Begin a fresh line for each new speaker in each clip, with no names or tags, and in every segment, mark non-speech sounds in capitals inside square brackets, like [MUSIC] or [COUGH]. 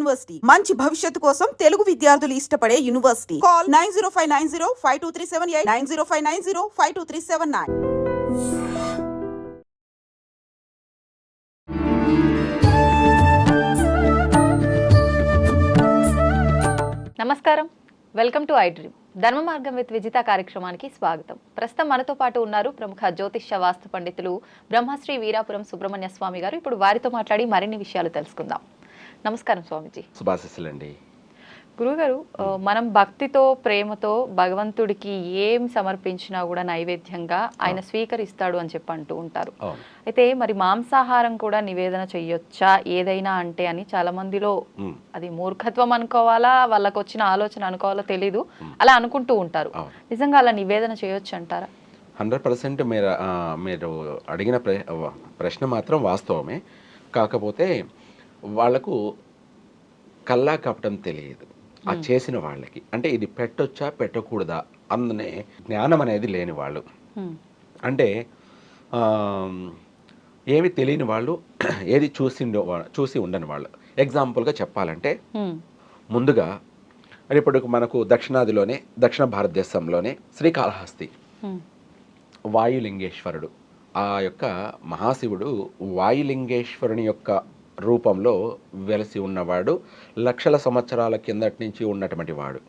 University. మంచి భవిష్యత్తు కోసం తెలుగు విద్యార్థులు ఇష్టపడే university. Call nine zero five nine zero five two three seven eight nine zero five nine zero five two three seven nine.
నమస్కారం. Welcome to I dream Dharma Margam with Vijitha కార్యక్రమానికి స్వాగతం. ప్రస్తుతం మనతో పాటు ఉన్నారు ప్రముఖ జ్యోతిష్య వాస్తు పండితులు బ్రహ్మశ్రీ వీరాపురం సుబ్రహ్మణ్య స్వామి గారు. ఇప్పుడు వారితో మాట్లాడి మరిన్ని విషయాలు తెలుసుకుందాం. నమస్కారం స్వామీజీ.
శుభాశిస్సులండి.
గురుగారు మనం భక్తితో ప్రేమతో భగవంతుడికి ఏం సమర్పించినా కూడా నైవేద్యంగా ఆయన స్వీకరిస్తాడు అని చెప్పి అంటూ ఉంటారు. అయితే మరి మాంసాహారం కూడా నివేదన చెయ్యొచ్చా? ఏదైనా అంటే అని చాలా మందిలో అది మూర్ఖత్వం అనుకోవాలా? వాళ్ళకు వచ్చిన ఆలోచన అనుకోవాలో తెలీదు. అలా అనుకుంటూ ఉంటారు. నిజంగా అలా నివేదన చేయొచ్చు అంటారా?
హండ్రెడ్ పర్సెంట్ మీరు మీరు అడిగిన ప్ర ప్రశ్న మాత్రం వాస్తవమే. కాకపోతే వాళ్ళకు కల్లా కపటం తెలియదు. ఆ చేసిన వాళ్ళకి. అంటే ఇది పెట్టొచ్చా పెట్టకూడదా అందునే జ్ఞానం అనేది లేని వాళ్ళు. అంటే ఏమి తెలియని వాళ్ళు [CLEARS THROAT] ఏది చూసి చూసి ఉండని వాళ్ళు. ఎగ్జాంపుల్గా చెప్పాలంటే. ముందుగా ఇప్పుడు మనకు దక్షిణాదిలోనే దక్షిణ భారతదేశంలోనే శ్రీకాళహస్తి. వాయులింగేశ్వరుడు. ఆ యొక్క మహాశివుడు వాయులింగేశ్వరుని యొక్క రూపంలో వెలసి ఉన్నవాడు లక్షల సంవత్సరాల కిందటి నుంచి ఉన్నటువంటి వాడు.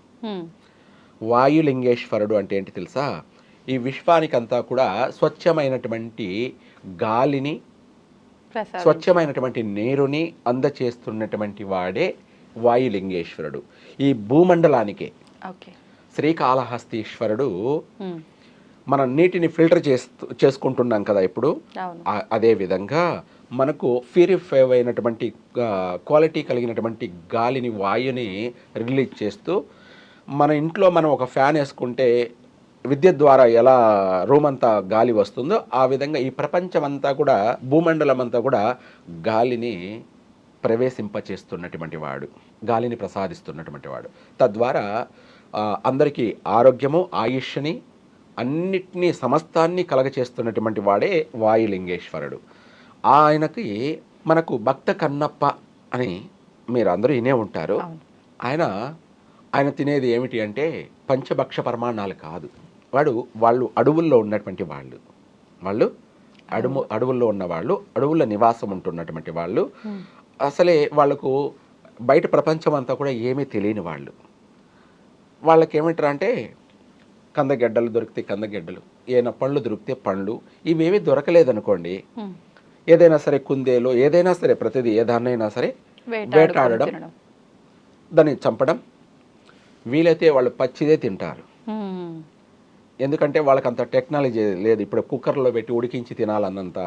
వాయులింగేశ్వరుడు అంటే ఏంటి తెలుసా? ఈ విశ్వానికంతా కూడా స్వచ్ఛమైనటువంటి గాలిని స్వచ్ఛమైనటువంటి నీరుని అందచేస్తున్నటువంటి వాడే వాయులింగేశ్వరుడు. ఈ భూమండలానికే శ్రీకాళహస్తీశ్వరుడు. మనం నీటిని ఫిల్టర్ చేస్తూ చేసుకుంటున్నాం కదా ఇప్పుడు? అదే విధంగా మనకు ప్యూరిఫై అయినటువంటి క్వాలిటీ కలిగినటువంటి గాలిని వాయుని రిలీజ్ చేస్తూ మన ఇంట్లో మనం ఒక ఫ్యాన్ వేసుకుంటే విద్యుత్ ద్వారా ఎలా రూమ్ అంతా గాలి వస్తుందో ఆ విధంగా ఈ ప్రపంచం అంతా కూడా భూమండలం అంతా కూడా గాలిని ప్రవేశింపచేస్తున్నటువంటి వాడు గాలిని ప్రసాదిస్తున్నటువంటి వాడు. తద్వారా అందరికీ ఆరోగ్యము ఆయుష్ని అన్నిటినీ సమస్తాన్ని కలగచేస్తున్నటువంటి వాడే వాయులింగేశ్వరుడు. ఆయనకి మనకు భక్త కన్నప్ప అని మీరు అందరూ వినే ఉంటారు. ఆయన ఆయన తినేది ఏమిటి అంటే పంచభక్ష పరమాణాలు కాదు. వాడు వాళ్ళు అడవుల్లో ఉన్నటువంటి వాళ్ళు. వాళ్ళు అడుము అడవుల్లో ఉన్న వాళ్ళు అడవుల్లో నివాసం ఉంటున్నటువంటి వాళ్ళు. అసలే వాళ్ళకు బయట ప్రపంచం అంతా కూడా ఏమీ తెలియని వాళ్ళు. వాళ్ళకి ఏమంటారు అంటే కందగడ్డలు దొరికితే కందగడ్డలు ఏమైనా పండ్లు దొరికితే పండ్లు ఇవేమీ దొరకలేదనుకోండి. ఏదైనా సరే కుందేలు ఏదైనా సరే ప్రతిదీ ఏదాన్నైనా సరే వేటాడడం. దాన్ని చంపడం వీలైతే వాళ్ళు పచ్చిదే తింటారు. ఎందుకంటే వాళ్ళకి అంత టెక్నాలజీ లేదు ఇప్పుడు కుక్కర్లో పెట్టి ఉడికించి తినాలన్నంత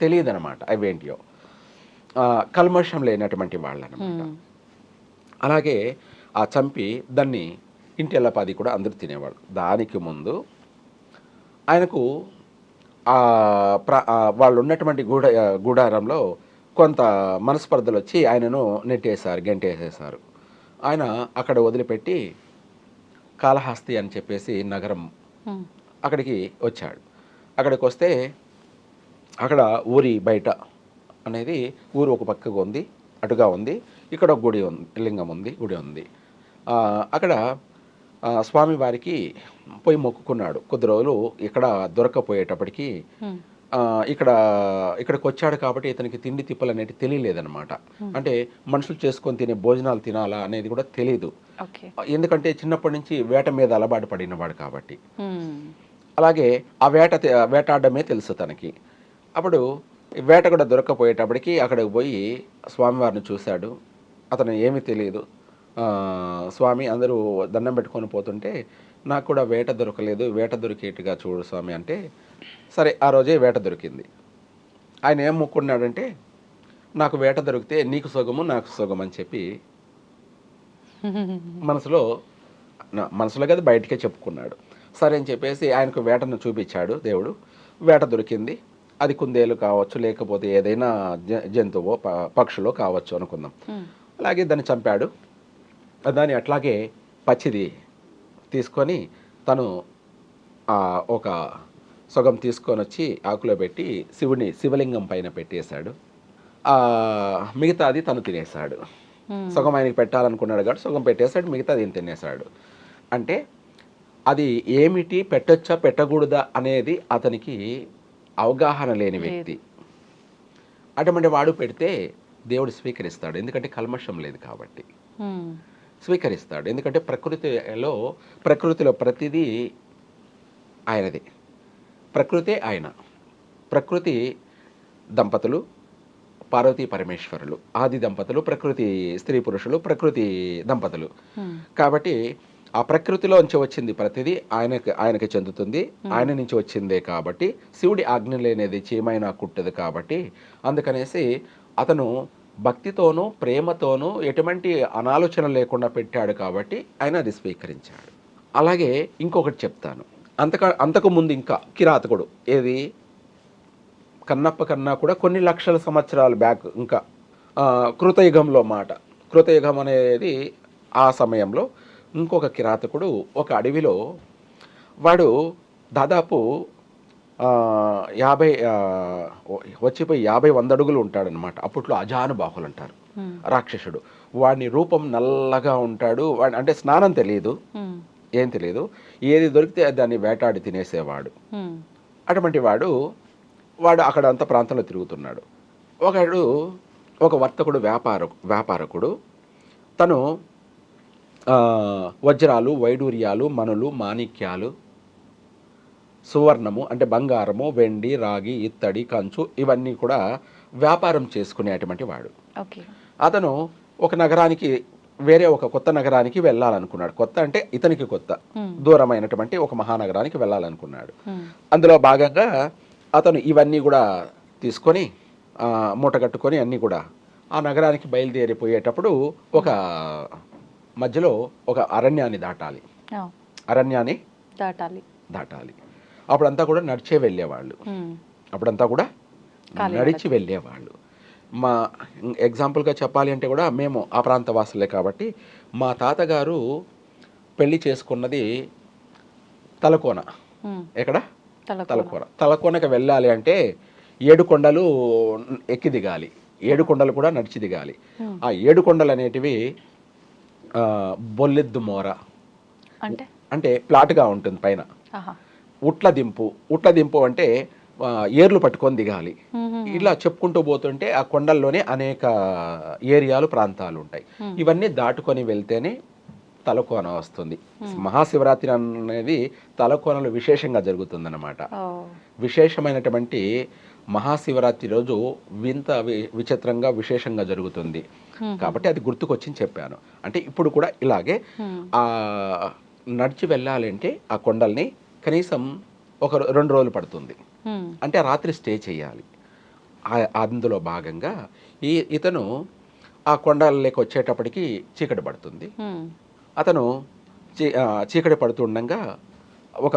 తెలియదు అనమాట అవేంటియో కల్మషం లేనటువంటి వాళ్ళు అనమాట. అలాగే ఆ చంపి దాన్ని ఇంటి కూడా అందరూ తినేవాళ్ళు దానికి ముందు ఆయనకు వాళ్ళు ఉన్నటువంటి గూడ గూడారంలో కొంత మనస్పర్ధలు వచ్చి ఆయనను నెట్టేశారు గెంటేసేశారు. ఆయన అక్కడ వదిలిపెట్టి కాళహస్తి అని చెప్పేసి నగరం. అక్కడికి వచ్చాడు. అక్కడికి వస్తే అక్కడ ఊరి బయట అనేది ఊరు ఒక పక్కగా ఉంది అటుగా ఉంది ఇక్కడ ఒక గుడి ఉంది లింగం ఉంది గుడి ఉంది. అక్కడ స్వామివారికి పోయి మొక్కుకున్నాడు. కొద్ది రోజులు ఇక్కడ దొరకపోయేటప్పటికి ఇక్కడ ఇక్కడికి వచ్చాడు కాబట్టి ఇతనికి తిండి తిప్పలు అనేది తెలియలేదన్నమాట. అంటే మనుషులు చేసుకొని తినే భోజనాలు తినాలా అనేది కూడా తెలియదు ఎందుకంటే చిన్నప్పటి నుంచి వేట మీద అలవాటు పడినవాడు కాబట్టి. అలాగే ఆ వేట వేటాడమే తెలుసు తనకి. అప్పుడు వేట కూడా దొరకపోయేటప్పటికి అక్కడికి పోయి స్వామివారిని చూశాడు. అతను ఏమీ తెలియదు ఆ, స్వామి అందరూ దండం పెట్టుకొని పోతుంటే నాకు కూడా వేట దొరకలేదు. వేట దొరికేట్టుగా చూడు స్వామి అంటే సరే ఆ రోజే వేట దొరికింది. ఆయన ఏం మొక్కున్నాడంటే నాకు వేట దొరికితే నీకు సుగము నాకు సుగం అని చెప్పి మనసులో మనసులో కదా బయటికే చెప్పుకున్నాడు. సరే అని చెప్పేసి ఆయనకు వేటను చూపించాడు దేవుడు. వేట దొరికింది. అది కుందేలు కావచ్చు లేకపోతే ఏదైనా జ- జంతువో పక్షులో కావచ్చు అనుకుందాం. అలాగే దాన్ని చంపాడు. దాన్ని అట్లాగే పచ్చిది తీసుకొని తను ఒక సొగం తీసుకొని వచ్చి ఆకులో పెట్టి శివుని శివలింగం పైన పెట్టేశాడు. మిగతాది తను తినేశాడు. సగం ఆయనకి పెట్టాలనుకున్నాడు కాబట్టి సగం పెట్టేశాడు మిగతా దీన్ని తినేశాడు. అంటే అది ఏమిటి పెట్టొచ్చా పెట్టకూడదా అనేది అతనికి అవగాహన లేని వ్యక్తి. అటువంటి వాడు పెడితే దేవుడు స్వీకరిస్తాడు ఎందుకంటే కల్మషం లేదు కాబట్టి. స్వీకరిస్తాడు. ఎందుకంటే ప్రకృతిలో ప్రకృతిలో ప్రతిదీ ఆయనది. ప్రకృతే ఆయన. ప్రకృతి దంపతులు పార్వతీ పరమేశ్వరులు. ఆది దంపతులు ప్రకృతి స్త్రీ పురుషులు ప్రకృతి దంపతులు. కాబట్టి ఆ ప్రకృతిలోంచి వచ్చింది ప్రతిదీ ఆయనకి ఆయనకి చెందుతుంది. ఆయన నుంచి వచ్చిందే కాబట్టి శివుడి ఆజ్ఞ లేనిది చీమైనా కుట్టదు కాబట్టి అందుకనేసి అతను భక్తితోనూ ప్రేమతోనూ ఎటువంటి అనాలోచన లేకుండా పెట్టాడు కాబట్టి ఆయన అది స్వీకరించాడు. అలాగే ఇంకొకటి చెప్తాను. అంతక అంతకు ముందు ఇంకా కిరాతకుడు ఏది? కన్నప్ప కన్నా కూడా కొన్ని లక్షల సంవత్సరాల బ్యాక్ ఇంకా కృతయుగంలో మాట. కృతయుగం అనేది ఆ సమయంలో ఇంకొక కిరాతకుడు ఒక అడవిలో వాడు దాదాపు యాభై వచ్చిపోయి యాభై వంద అడుగులు ఉంటాడనమాట అప్పట్లో అజానుబాహులు అంటారు. రాక్షసుడు. వాడిని రూపం నల్లగా ఉంటాడు. వాడి అంటే స్నానం తెలియదు ఏం తెలియదు ఏది దొరికితే దాన్ని వేటాడి తినేసేవాడు. అటువంటి వాడు వాడు అక్కడ అంత ప్రాంతంలో తిరుగుతున్నాడు. ఒకడు ఒక వర్తకుడు వ్యాపార వ్యాపారకుడు. తను వజ్రాలు వైడూర్యాలు మనులు మాణిక్యాలు సువర్ణము అంటే బంగారము వెండి రాగి ఇత్తడి కంచు ఇవన్నీ కూడా వ్యాపారం చేసుకునేటువంటి వాడు. అతను ఒక నగరానికి వేరే ఒక కొత్త నగరానికి వెళ్ళాలనుకున్నాడు. కొత్త అంటే ఇతనికి కొత్త. దూరమైనటువంటి ఒక మహానగరానికి వెళ్ళాలనుకున్నాడు. అందులో భాగంగా అతను ఇవన్నీ కూడా తీసుకొని ఆ, మూట కట్టుకొని అన్నీ కూడా ఆ నగరానికి బయలుదేరిపోయేటప్పుడు ఒక మధ్యలో ఒక అరణ్యాన్ని దాటాలి. అరణ్యాన్ని
దాటాలి.
దాటాలి. అప్పుడంతా కూడా నడిచే వెళ్ళేవాళ్ళు. అప్పుడంతా కూడా నడిచి వెళ్ళేవాళ్ళు. మా ఎగ్జాంపుల్గా చెప్పాలి అంటే కూడా మేము ఆ ప్రాంత వాసులే కాబట్టి మా తాతగారు పెళ్ళి చేసుకున్నది తలకోన. ఎక్కడ?
తలకోన.
తలకోన. తలకోనకి వెళ్ళాలి అంటే ఏడు కొండలు ఎక్కి దిగాలి. ఏడు కొండలు కూడా నడిచి దిగాలి. ఆ ఏడు కొండలు అనేటివి బొల్లెద్దు మోర.
అంటే?
అంటే ఫ్లాట్గా ఉంటుంది పైన. ఉట్ల దింపు. ఉట్ల దింపు అంటే ఏర్లు పట్టుకొని దిగాలి. ఇలా చెప్పుకుంటూ పోతుంటే ఆ కొండల్లోనే అనేక ఏరియాలు ప్రాంతాలు ఉంటాయి ఇవన్నీ దాటుకొని వెళ్తేనే తలకోన వస్తుంది. మహాశివరాత్రి అనేది తలకోనలో విశేషంగా జరుగుతుందన్నమాట. విశేషమైనటువంటి మహాశివరాత్రి రోజు వింత వి- విచిత్రంగా విశేషంగా జరుగుతుంది. కాబట్టి అది గుర్తుకొచ్చి చెప్పాను. అంటే ఇప్పుడు కూడా ఇలాగే ఆ నడిచి వెళ్ళాలంటే ఆ కొండల్ని కనీసం ఒక రెండు రోజులు పడుతుంది. అంటే రాత్రి స్టే చేయాలి. ఆ- అందులో భాగంగా ఈ ఇతను ఆ కొండలకి వచ్చేటప్పటికి చీకటి పడుతుంది. అతను చీకటి పడుతుండగా ఒక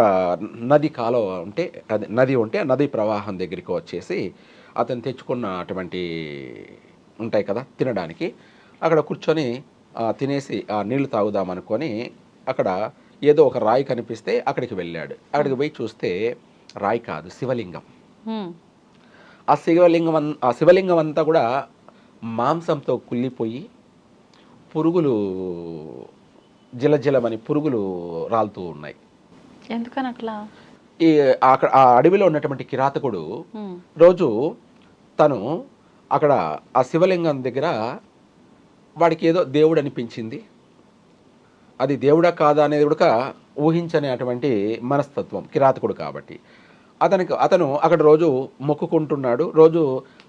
నది కాలువ ఉంటే అది నది ఉంటే నది ప్రవాహం దగ్గరికి వచ్చేసి అతను తెచ్చుకున్న అటువంటి ఉంటాయి కదా తినడానికి అక్కడ కూర్చొని తినేసి ఆ నీళ్ళు తాగుదామనుకొని అక్కడ ఏదో ఒక రాయి కనిపిస్తే అక్కడికి వెళ్ళాడు. అక్కడికి పోయి చూస్తే రాయి కాదు శివలింగం. ఆ శివలింగం ఆ శివలింగం అంతా కూడా మాంసంతో కుళ్ళిపోయి పురుగులు జిలజిలమని పురుగులు రాలుతూ ఉన్నాయి.
ఎందుకని అట్లా
ఈ అక్కడ ఆ అడవిలో ఉన్నటువంటి కిరాతకుడు రోజు తను అక్కడ ఆ శివలింగం దగ్గర వాడికి ఏదో దేవుడు అనిపించింది. అది దేవుడా కాదా అనేది కూడా ఊహించనేటువంటి మనస్తత్వం కిరాతకుడు కాబట్టి. అతనికి అతను అక్కడ రోజు మొక్కుకుంటున్నాడు. రోజు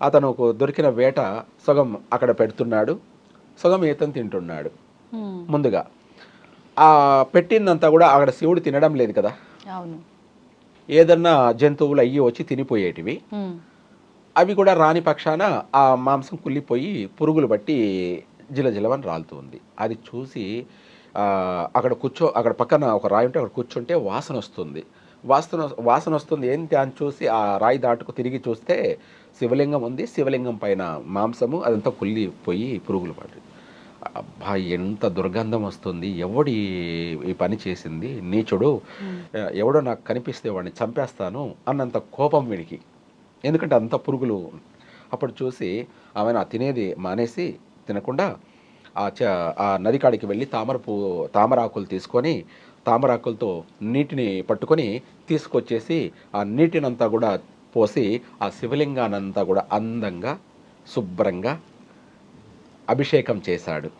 అతనుకు దొరికిన వేట సగం అక్కడ పెడుతున్నాడు. సగం ఈతను తింటున్నాడు. ముందుగా. ఆ పెట్టిందంతా కూడా అక్కడ శివుడు తినడం లేదు కదా.
అవును.
ఏదన్నా జంతువులు అయ్యి వచ్చి తినిపోయేటివి. అవి కూడా రాని పక్షాన ఆ మాంసం కుళ్ళిపోయి పురుగులు బట్టి జిలజిలవని రాలుతుంది అది చూసి అక్కడ కూర్చో అక్కడ పక్కన ఒక రాయి ఉంటే అక్కడ కూర్చుంటే వాసన వస్తుంది. వాసన వాసన వస్తుంది ఏంటి అని చూసి ఆ రాయి దాటుకు తిరిగి చూస్తే శివలింగం ఉంది. శివలింగం పైన మాంసము అదంతా కుళ్ళిపోయి పురుగులు పడి అబ్బా ఎంత దుర్గంధం వస్తుంది. ఎవడి ఈ పని చేసింది? నీచుడు. ఎవడో నాకు కనిపిస్తే వాడిని చంపేస్తాను అన్నంత కోపం వీడికి. ఎందుకంటే అంత పురుగులు. అప్పుడు చూసి ఆమె నా తినేది మానేసి తినకుండా ఆ చ ఆ నది కాడికి వెళ్ళి తామర పూ తామరాకులు తీసుకొని తామరాకులతో నీటిని పట్టుకొని తీసుకొచ్చేసి ఆ నీటినంతా కూడా పోసి ఆ శివలింగానంతా కూడా అందంగా శుభ్రంగా అభిషేకం చేశాడు.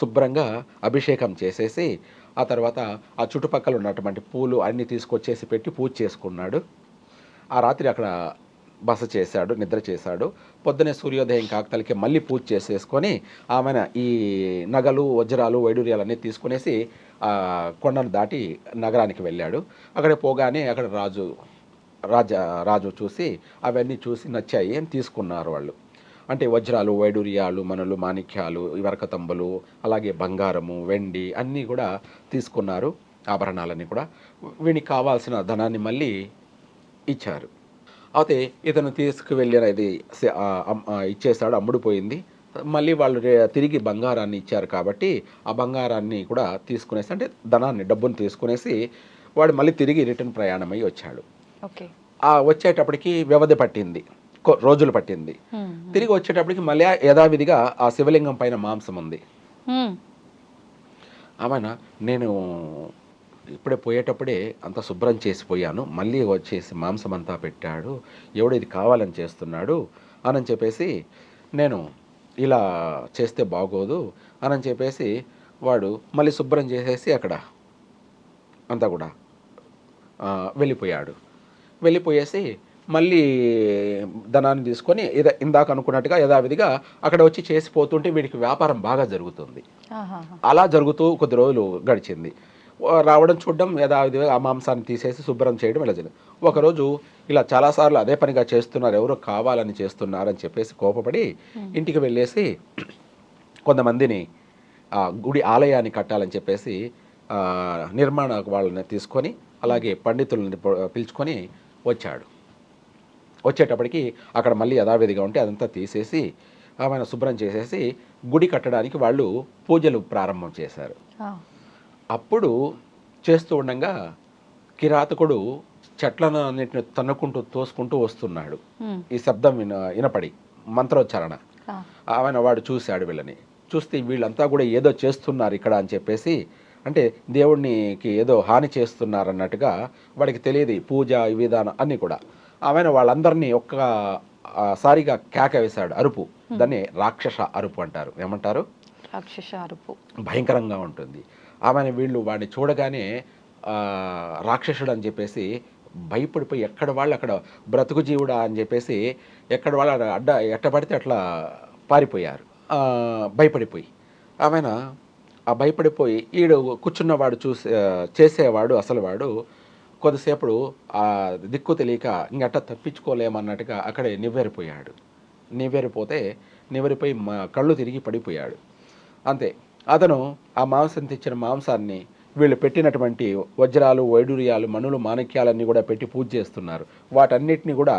శుభ్రంగా అభిషేకం చేసేసి ఆ తర్వాత ఆ చుట్టుపక్కల ఉన్నటువంటి పూలు అన్నీ తీసుకొచ్చేసి పెట్టి పూజ చేసుకున్నాడు. ఆ రాత్రి అక్కడ బస చేశాడు నిద్ర చేశాడు. పొద్దునే సూర్యోదయం కాకతలకి మళ్ళీ పూజ చేసేసుకొని ఆమెన ఈ నగలు వజ్రాలు వైడూర్యాలన్నీ తీసుకునేసి కొండను దాటి నగరానికి వెళ్ళాడు. అక్కడ పోగానే అక్కడ రాజు రాజా రాజు చూసి అవన్నీ చూసి నచ్చాయి అని తీసుకున్నారు వాళ్ళు. అంటే వజ్రాలు వైడూర్యాలు మనలు మాణిక్యాలు వరకతంబులు అలాగే బంగారము వెండి అన్నీ కూడా తీసుకున్నారు. ఆభరణాలన్నీ కూడా. వీనికి కావాల్సిన ధనాన్ని మళ్ళీ ఇచ్చారు. అయితే ఇతను తీసుకువెళ్ళిన ఇది ఇచ్చేసాడు అమ్ముడుపోయింది మళ్ళీ వాళ్ళు తిరిగి బంగారాన్ని ఇచ్చారు కాబట్టి ఆ బంగారాన్ని కూడా తీసుకునేసి అంటే ధనాన్ని డబ్బును తీసుకునేసి వాడు మళ్ళీ తిరిగి రిటర్న్ ప్రయాణమై వచ్చాడు.
ఓకే.
ఆ వచ్చేటప్పటికి వ్యవధి పట్టింది రోజులు పట్టింది. తిరిగి వచ్చేటప్పటికి మళ్ళీ యథావిధిగా ఆ శివలింగం పైన మాంసం ఉంది. ఆమెన నేను ఇప్పుడే పోయేటప్పుడే అంత శుభ్రం చేసిపోయాను మళ్ళీ వచ్చేసి మాంసం అంతా పెట్టాడు. ఎవడు ఇది కావాలని చేస్తున్నాడు అని చెప్పేసి నేను ఇలా చేస్తే బాగోదు అని చెప్పేసి వాడు మళ్ళీ శుభ్రం చేసేసి అక్కడ అంతా కూడా వెళ్ళిపోయాడు. వెళ్ళిపోయేసి మళ్ళీ ధనాన్ని తీసుకొని ఇద ఇందాక అనుకున్నట్టుగా యథావిధిగా అక్కడ వచ్చి చేసిపోతుంటే వీడికి వ్యాపారం బాగా జరుగుతుంది. అలా జరుగుతూ కొద్ది రోజులు గడిచింది. రావడం చూడడం యథావిధిగా ఆ మాంసాన్ని తీసేసి శుభ్రం చేయడం ఇలా జరిగింది. ఒకరోజు ఇలా చాలాసార్లు అదే పనిగా చేస్తున్నారు ఎవరో కావాలని చేస్తున్నారని చెప్పేసి కోపపడి ఇంటికి వెళ్ళేసి కొంతమందిని ఆ గుడి ఆలయాన్ని కట్టాలని చెప్పేసి నిర్మాణ వాళ్ళని తీసుకొని అలాగే పండితులని పిలుచుకొని వచ్చాడు. వచ్చేటప్పటికి అక్కడ మళ్ళీ యథావిధిగా ఉంటే అదంతా తీసేసి ఆమెను శుభ్రం చేసేసి గుడి కట్టడానికి వాళ్ళు పూజలు ప్రారంభం చేశారు. అప్పుడు చేస్తూ ఉండగా కిరాతకుడు చెట్లను అన్నిటిని తన్నుకుంటూ తోసుకుంటూ వస్తున్నాడు. ఈ శబ్దం విన వినపడి మంత్రోచ్చారణ. ఆమెను వాడు చూశాడు వీళ్ళని. చూస్తే వీళ్ళంతా కూడా ఏదో చేస్తున్నారు ఇక్కడ అని చెప్పేసి అంటే దేవుడికి ఏదో హాని చేస్తున్నారు అన్నట్టుగా వాడికి తెలియదు పూజ విధానం అన్నీ కూడా. ఆమెను వాళ్ళందరినీ ఒక్క ఆ, సారిగా కేక వేశాడు. అరుపు. దాన్ని రాక్షస అరుపు అంటారు. ఏమంటారు?
రాక్షస అరుపు.
భయంకరంగా ఉంటుంది. ఆమెను వీళ్ళు వాడిని చూడగానే రాక్షసుడు అని చెప్పేసి భయపడిపోయి ఎక్కడ వాళ్ళు అక్కడ బ్రతుకు జీవుడా అని చెప్పేసి ఎక్కడ వాళ్ళు అక్కడ అడ్డ ఎట్టబడితే అట్లా పారిపోయారు. భయపడిపోయి. ఆమెన ఆ భయపడిపోయి ఈడు కూర్చున్నవాడు చూసే చేసేవాడు అసలు వాడు కొద్దిసేపుడు ఆ దిక్కు తెలియక ఇంకట్ట తప్పించుకోలేమన్నట్టుగా అక్కడే నివ్వెరిపోయాడు. నివ్వెరిపోతే నివ్వెరిపోయి మా కళ్ళు తిరిగి పడిపోయాడు. అంతే. అతను ఆ మాంసం తెచ్చిన మాంసాన్ని వీళ్ళు పెట్టినటువంటి వజ్రాలు వైడూర్యాలు మణులు మాణిక్యాలన్నీ కూడా పెట్టి పూజ చేస్తున్నారు. వాటన్నిటిని కూడా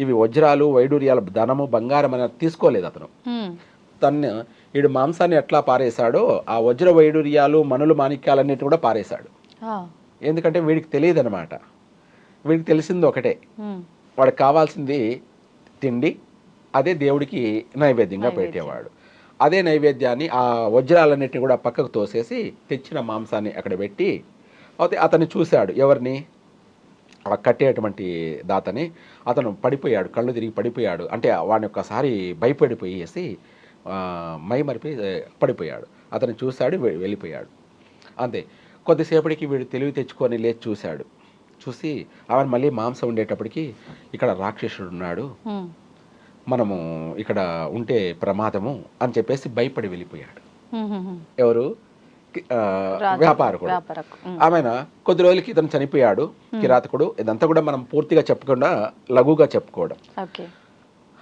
ఇవి వజ్రాలు వైడూర్యాల ధనము బంగారం అనేది తీసుకోలేదు అతను. తను వీడు మాంసాన్ని ఎట్లా పారేశాడో ఆ వజ్ర వైడూర్యాలు మణులు మాణిక్యాలన్నిటిని కూడా పారేశాడు. ఎందుకంటే వీడికి తెలియదు అనమాట వీడికి తెలిసింది ఒకటే. వాడికి కావాల్సింది తిండి అదే దేవుడికి నైవేద్యంగా పెట్టేవాడు. అదే నైవేద్యాన్ని ఆ వజ్రాలన్నిటిని కూడా పక్కకు తోసేసి తెచ్చిన మాంసాన్ని అక్కడ పెట్టి అయితే అతన్ని చూశాడు. ఎవరిని? ఆ కట్టేటువంటి దాతని. అతను పడిపోయాడు కళ్ళు తిరిగి పడిపోయాడు. అంటే వాడిని ఒక్కసారి భయపడిపోయేసి మై మరిపి పడిపోయాడు. అతను చూశాడు వెళ్ళిపోయాడు. అంతే. కొద్దిసేపటికి వీడు తెలివి తెచ్చుకొని లేచి చూశాడు. చూసి ఆమె మళ్ళీ మాంసం ఉండేటప్పటికి ఇక్కడ రాక్షసుడు ఉన్నాడు. మనము ఇక్కడ ఉంటే ప్రమాదము అని చెప్పేసి భయపడి వెళ్ళిపోయాడు. ఎవరు? వ్యాపారకుడు. ఆమెన? కొద్ది రోజులకి ఇతను చనిపోయాడు కిరాతకుడు. ఇదంతా కూడా మనం పూర్తిగా చెప్పకుండా లఘుగా చెప్పుకోవడం.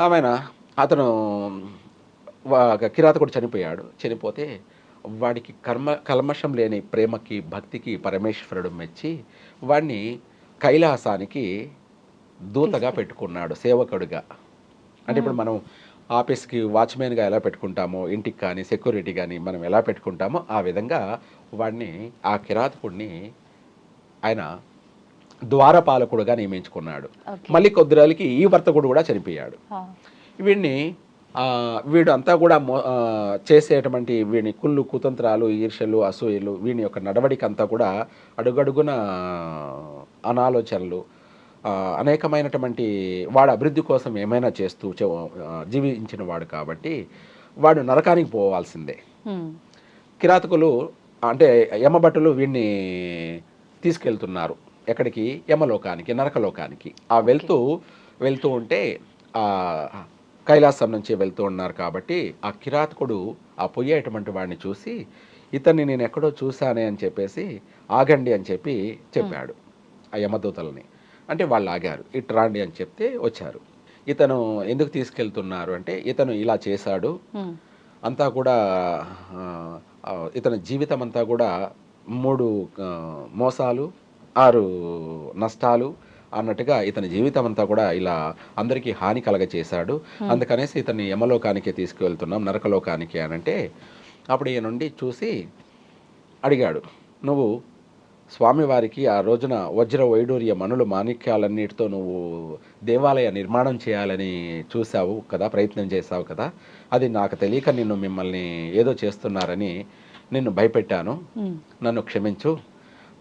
ఆమెన? అతను కిరాతకుడు చనిపోయాడు. చనిపోతే వాడికి కర్మ కల్మషం లేని ప్రేమకి భక్తికి పరమేశ్వరుడు మెచ్చి వాడిని కైలాసానికి దూతగా పెట్టుకున్నాడు సేవకుడుగా. అంటే ఇప్పుడు మనం ఆఫీస్కి వాచ్మెన్గా ఎలా పెట్టుకుంటామో ఇంటికి కానీ సెక్యూరిటీ కానీ మనం ఎలా పెట్టుకుంటామో ఆ విధంగా వాడిని ఆ కిరాతకుడిని ఆయన ద్వారపాలకుడుగా నియమించుకున్నాడు. మళ్ళీ కొద్ది రోజులకి ఈ వర్తకుడు కూడా చనిపోయాడు. వీడిని వీడు అంతా కూడా చేసేటువంటి వీని కుళ్ళు కుతంత్రాలు ఈర్ష్యలు అసూయలు వీని యొక్క నడవడిక అంతా కూడా అడుగడుగున అనాలోచనలు అనేకమైనటువంటి వాడు అభివృద్ధి కోసం ఏమైనా చేస్తూ జీవించిన వాడు కాబట్టి వాడు నరకానికి పోవాల్సిందే. కిరాతకులు అంటే యమభటులు వీడిని తీసుకెళ్తున్నారు ఎక్కడికి? యమలోకానికి నరకలోకానికి. ఆ వెళ్తూ వెళ్తూ ఉంటే ఆ కైలాసం నుంచి వెళ్తూ ఉన్నారు కాబట్టి ఆ కిరాతకుడు ఆ పోయేటువంటి వాడిని చూసి ఇతన్ని నేను ఎక్కడో చూశానే అని చెప్పేసి ఆగండి అని చెప్పి చెప్పాడు ఆ యమదూతలని. అంటే వాళ్ళు ఆగారు. ఇటు రాండి అని చెప్తే వచ్చారు. ఇతను ఎందుకు తీసుకెళ్తున్నారు అంటే ఇతను ఇలా చేశాడు. అంతా కూడా ఇతని జీవితం అంతా కూడా మూడు మోసాలు ఆరు నష్టాలు అన్నట్టుగా ఇతని జీవితం అంతా కూడా ఇలా అందరికీ హాని కలగ చేశాడు. అందుకనేసి ఇతన్ని యమలోకానికి తీసుకువెళ్తున్నాం నరకలోకానికి అని అంటే అప్పుడు ఈయన నుండి చూసి అడిగాడు నువ్వు స్వామివారికి ఆ రోజున వజ్ర వైడూర్య మనులు మాణిక్యాలన్నిటితో నువ్వు దేవాలయ నిర్మాణం చేయాలని చూసావు కదా ప్రయత్నం చేశావు కదా. అది నాకు తెలియక నిన్ను మిమ్మల్ని ఏదో చేస్తున్నారని నిన్ను భయపెట్టాను. నన్ను క్షమించు.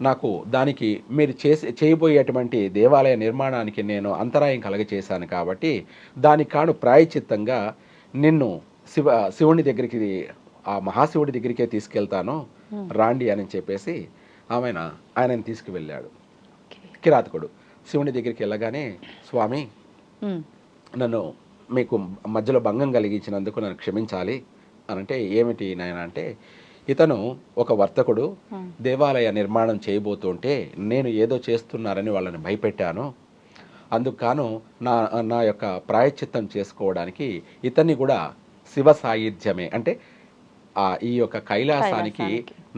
నాకు దానికి మీరు చేసి చేయబోయేటువంటి దేవాలయ నిర్మాణానికి నేను అంతరాయం కలగచేశాను కాబట్టి దానికి కాను ప్రాయచిత్తంగా నిన్ను శివ శివుని దగ్గరికి ఆ మహాశివుడి దగ్గరికే తీసుకెళ్తాను. రాండి అని చెప్పేసి ఆమెన ఆయనని తీసుకువెళ్ళాడు. కిరాతకుడు శివుని దగ్గరికి వెళ్ళగానే స్వామి. నన్ను మీకు మధ్యలో భంగం కలిగించినందుకు నన్ను క్షమించాలి అని అంటే ఏమిటి నాయన అంటే ఇతను ఒక వర్తకుడు. దేవాలయ నిర్మాణం చేయబోతుంటే నేను ఏదో చేస్తున్నారని వాళ్ళని భయపెట్టాను అందుకు కాను నా నా యొక్క ప్రాయశ్చిత్తం చేసుకోవడానికి ఇతన్ని కూడా శివ సాయుధ్యమే అంటే ఈ యొక్క కైలాసానికి.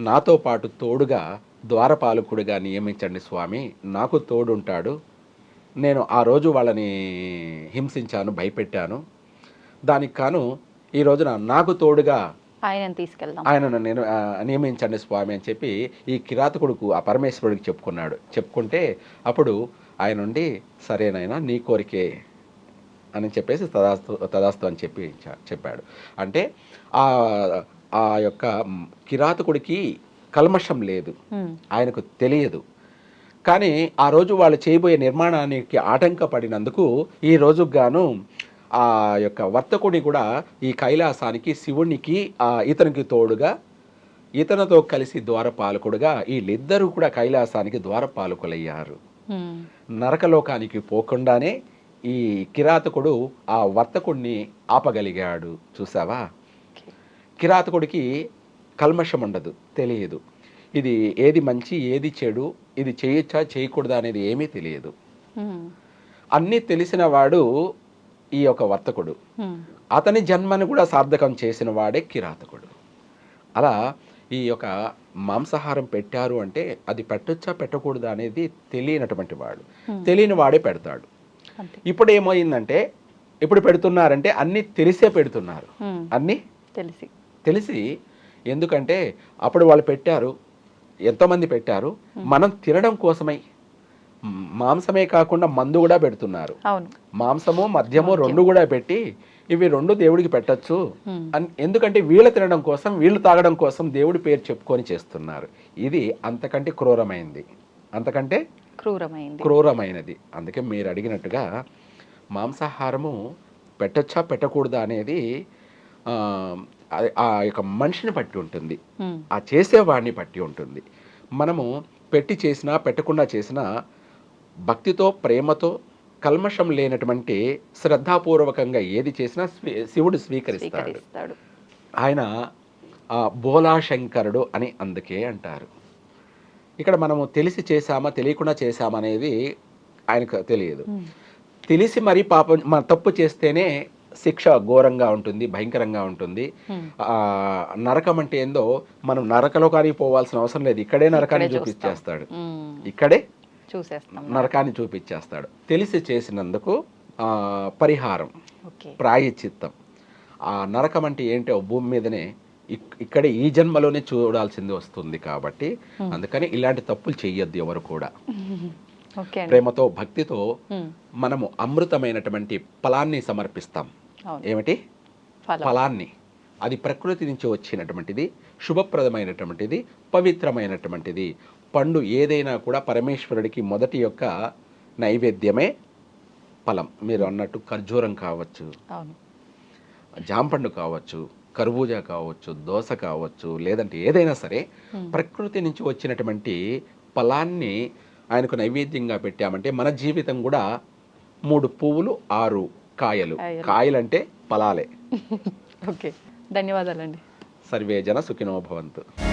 నాతో పాటు తోడుగా ద్వారపాలకుడిగా నియమించండి స్వామి. నాకు తోడుంటాడు. నేను ఆ రోజు వాళ్ళని హింసించాను భయపెట్టాను. దానికి కాను ఈ రోజున నాకు తోడుగా
ఆయనను తీసుకెళ్దాం.
ఆయనను నేను నియమించండి స్వామి అని చెప్పి ఈ కిరాతకుడుకు ఆ పరమేశ్వరుడికి చెప్పుకున్నాడు. చెప్పుకుంటే అప్పుడు ఆయన నుండి సరేనైనా నీ కోరికే అని చెప్పేసి తదాస్తు తదాస్తు అని చెప్పి చెప్పాడు. అంటే ఆ ఆ యొక్క కిరాతకుడికి కల్మషం లేదు. ఆయనకు తెలియదు కానీ ఆ రోజు వాళ్ళు చేయబోయే నిర్మాణానికి ఆటంకపడినందుకు ఈ రోజుకు గాను ఆ యొక్క వర్తకుడి కూడా ఈ కైలాసానికి శివునికి ఆ ఇతనికి తోడుగా ఇతనితో కలిసి ద్వారపాలకుడుగా వీళ్ళిద్దరూ కూడా కైలాసానికి ద్వారపాలకులయ్యారు. నరకలోకానికి పోకుండానే ఈ కిరాతకుడు ఆ వర్తకుడిని ఆపగలిగాడు చూసావా. కిరాతకుడికి కల్మషం ఉండదు తెలియదు. ఇది ఏది మంచి ఏది చెడు ఇది చేయొచ్చా చేయకూడదా అనేది ఏమీ తెలియదు. అన్నీ తెలిసిన వాడు ఈ యొక్క వర్తకుడు. అతని జన్మను కూడా సార్థకం చేసిన వాడే కిరాతకుడు. అలా ఈ యొక్క మాంసాహారం పెట్టారు అంటే అది పెట్టొచ్చా పెట్టకూడదా అనేది తెలియనటువంటి వాడు. తెలియని వాడే పెడతాడు. ఇప్పుడు ఏమైందంటే ఇప్పుడు పెడుతున్నారంటే అన్నీ తెలిసే పెడుతున్నారు. అన్నీ
తెలిసి.
తెలిసి ఎందుకంటే అప్పుడు వాళ్ళు పెట్టారు ఎంతోమంది పెట్టారు మనం తినడం కోసమై. మాంసమే కాకుండా మందు కూడా పెడుతున్నారు. మాంసము మద్యము రెండు కూడా పెట్టి ఇవి రెండు దేవుడికి పెట్టచ్చు. ఎందుకంటే వీళ్ళ తినడం కోసం వీళ్ళు తాగడం కోసం దేవుడి పేరు చెప్పుకొని చేస్తున్నారు. ఇది అంతకంటే క్రూరమైంది. అంతకంటే
క్రూరమైంది.
క్రూరమైనది. అందుకే మీరు అడిగినట్టుగా మాంసాహారము పెట్టచ్చా పెట్టకూడదా అనేది ఆ, యొక్క మనిషిని బట్టి ఉంటుంది. ఆ చేసేవాడిని బట్టి ఉంటుంది. మనము పెట్టి చేసినా పెట్టకుండా చేసినా భక్తితో ప్రేమతో కల్మషం లేనటువంటి శ్రద్ధాపూర్వకంగా ఏది చేసినా శివుడు స్వీకరిస్తాడు. ఆయన ఆ, బోలాశంకరుడు అని అందుకే అంటారు. ఇక్కడ మనము తెలిసి చేశామా తెలియకుండా చేశామా అనేది ఆయనకు తెలియదు. తెలిసి మరి పాపం మన తప్పు చేస్తేనే శిక్ష ఘోరంగా ఉంటుంది భయంకరంగా ఉంటుంది. నరకం అంటే ఏందో మనం నరకలోకానికి పోవాల్సిన అవసరం లేదు. ఇక్కడే నరకాన్ని చూపించేస్తాడు. ఇక్కడే
చూసేస్తాం
నరకాన్ని చూపించేస్తాడు తెలిసి చేసినందుకు ఆ, పరిహారం ప్రాయచిత్తం ఆ నరకం అంటే ఏంటో భూమి మీదనే ఇక్- ఇక్కడే ఈ జన్మలోనే చూడాల్సింది వస్తుంది కాబట్టి అందుకని ఇలాంటి తప్పులు చెయ్యొద్దు ఎవరు కూడా. ప్రేమతో భక్తితో. మనము అమృతమైనటువంటి ఫలాన్ని సమర్పిస్తాం. ఏమిటి?
ఫలం.
ఫలాన్ని. అది ప్రకృతి నుంచి వచ్చినటువంటిది శుభప్రదమైనటువంటిది పవిత్రమైనటువంటిది. పండు ఏదైనా కూడా పరమేశ్వరుడికి మొదటి యొక్క నైవేద్యమే ఫలం. మీరు అన్నట్టు ఖర్జూరం కావచ్చు జాంపండు కావచ్చు కర్బూజా కావచ్చు దోస కావచ్చు లేదంటే ఏదైనా సరే ప్రకృతి నుంచి వచ్చినటువంటి ఫలాన్ని ఆయనకు నైవేద్యంగా పెట్టామంటే మన జీవితం కూడా మూడు పువ్వులు ఆరు కాయలు.
కాయలు.
కాయలంటే ఫలాలే. [LAUGHS]
ఓకే. ధన్యవాదాలండి.
సర్వే జన సుఖినో భవంతు.